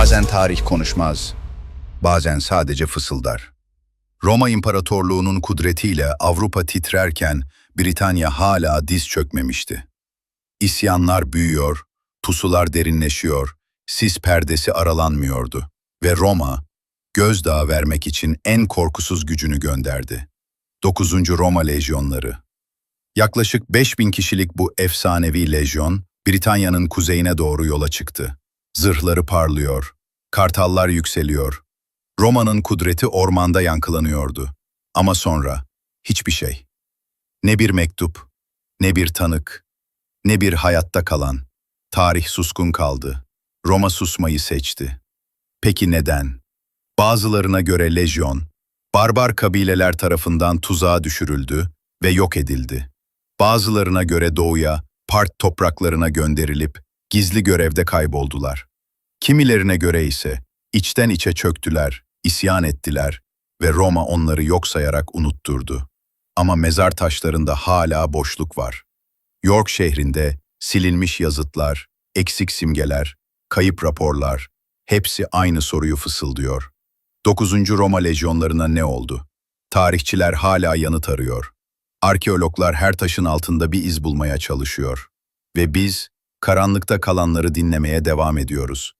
Bazen tarih konuşmaz, bazen sadece fısıldar. Roma İmparatorluğu'nun kudretiyle Avrupa titrerken Britanya hala diz çökmemişti. İsyanlar büyüyor, pusular derinleşiyor, sis perdesi aralanmıyordu ve Roma, gözdağı vermek için en korkusuz gücünü gönderdi. 9. Roma Lejyonları Yaklaşık 5000 kişilik bu efsanevi lejyon, Britanya'nın kuzeyine doğru yola çıktı. Zırhları parlıyor, kartallar yükseliyor. Roma'nın kudreti ormanda yankılanıyordu. Ama sonra hiçbir şey. Ne bir mektup, ne bir tanık, ne bir hayatta kalan. Tarih suskun kaldı. Roma susmayı seçti. Peki neden? Bazılarına göre lejyon, barbar kabileler tarafından tuzağa düşürüldü ve yok edildi. Bazılarına göre doğuya, part topraklarına gönderilip gizli görevde kayboldular. Kimilerine göre ise içten içe çöktüler, isyan ettiler ve Roma onları yok sayarak unutturdu. Ama mezar taşlarında hala boşluk var. York şehrinde silinmiş yazıtlar, eksik simgeler, kayıp raporlar, hepsi aynı soruyu fısıldıyor. 9. Roma lejyonlarına ne oldu? Tarihçiler hala yanıt arıyor. Arkeologlar her taşın altında bir iz bulmaya çalışıyor. Ve biz, karanlıkta kalanları dinlemeye devam ediyoruz.